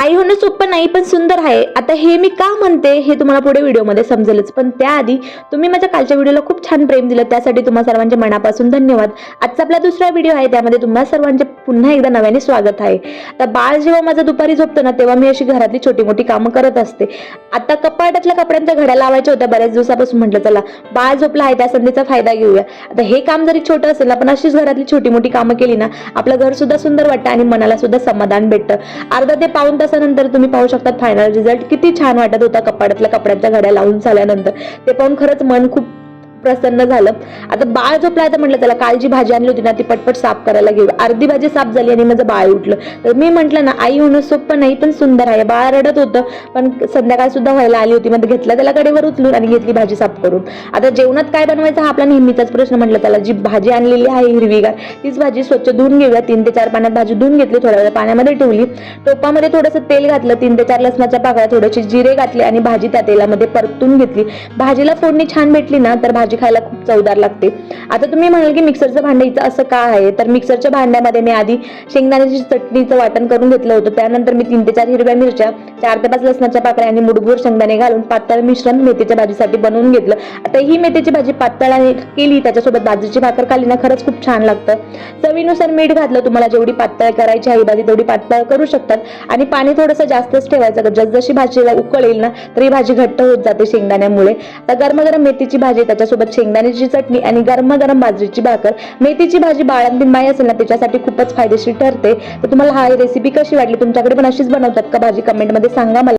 आई होणं सोपं नाही पण सुंदर आहे. आता हे मी का म्हणते हे तुम्हाला पुढे व्हिडिओमध्ये समजेलच. पण त्याआधी तुम्ही माझ्या कालच्या व्हिडिओला खूप छान प्रेम दिलं. त्यासाठी तुम्हा सर्वांचे मनापासून धन्यवाद. आजचा आपला दुसरा व्हिडिओ आहे त्यामध्ये तुम्हा सर्वांचे पुन्हा एकदा नव्याने स्वागत आहे. आता बाळ जेव्हा माझं दुपारी झोपतो ना तेव्हा मी अशी घरातली छोटी मोठी कामं करत असते. आता कपाटातल्या कपड्यांच्या घड्या लावायच्या होत्या बऱ्याच दिवसापासून म्हटलं चला बाळ झोपला आहे त्या संधीचा फायदा घेऊया. आता हे काम जरी छोटं असेल ना पण अशीच घरातली छोटी मोठी कामं केली ना आपलं घर सुद्धा सुंदर वाटतं आणि मनाला सुद्धा समाधान भेटतं. अर्धा ते पाऊन तासानंतर तुम्ही पाहू शकता फायनल रिझल्ट किती छान वाटत होता कपाडातल्या कपड्यांच्या घड्या लावून झाल्यानंतर. ते पाहून खरंच मन खूप प्रसन्न झालं. आता बाळ झोपला तर म्हटलं त्याला काल जी भाजी आणली होती ना ती पटपट साफ करायला घेऊ. अर्धी भाजी साफ झाली आणि माझं बाळ उठलं. तर मी म्हटलं ना आई होणं सोपं नाही पण सुंदर आहे. बाळ रडत होतं पण संध्याकाळ सुद्धा व्हायला आली होती. मग घेतलं त्याला कडेवर उचलून आणि घेतली भाजी साफ करून. आता जेवणात काय बनवायचं हा आपला नेहमीचाच प्रश्न म्हटलं त्याला. जी भाजी आणलेली आहे हिरवीगार तीच भाजी स्वच्छ धुवून घेऊया. तीन ते चार पाण्यात भाजी धुवून घेतली थोड्या वेळ पाण्यामध्ये ठेवली. टोपामध्ये थोडंसं तेल घातलं तीन ते चार लसणाच्या पाकळ्या थोडेसे जिरे घातले आणि भाजी त्या तेलामध्ये परतून घेतली. भाजीला फोडणी छान भेटली ना तर भाजी भाजी खायला खूप चवदार लागते. आता तुम्ही म्हणाल की मिक्सरचं भांडं इथं असं का आहे? तर मिक्सरच्या भांड्यामध्ये मी आधी शेंगदाण्याची चटणीचं वाटण करून घेतलं होतं. त्यानंतर मी तीन ते चार हिरव्या मिरच्या चार ते पाच लसणाच्या पाकळ्या आणि मुठभर शेंगदाणे घालून पातळ मिश्रण मेथीच्या भाजीसाठी बनवून घेतलं. आता ही मेथीची भाजी पातळ आणि केली त्याच्यासोबत बाजरीची भाकर खाली ना खरंच खूप छान लागतं. चवीनुसार मीठ घातलं तुम्हाला जेवढी पातळ करायची आहे भाजी तेवढी पातळ करू शकतात. आणि पाणी थोडंसं जास्तच ठेवायचं जसजशी भाजीला उकळ येईल ना तरी भाजी घट्ट होत जाते शेंगदाण्यामुळे. आता गरम गरम मेथीची भाजी त्याच्यासोबत शेंगदाण्याची चटणी आणि गरम गरम बाजरीची भाकर मेथीची भाजी बाळंतीन बाई असेल ना त्याच्यासाठी खूपच फायदेशीर ठरते. तर तुम्हाला हा रेसिपी कशी वाटली? तुमच्याकडे पण अशीच बनवतात का भाजी? कमेंटमध्ये सांगा मला.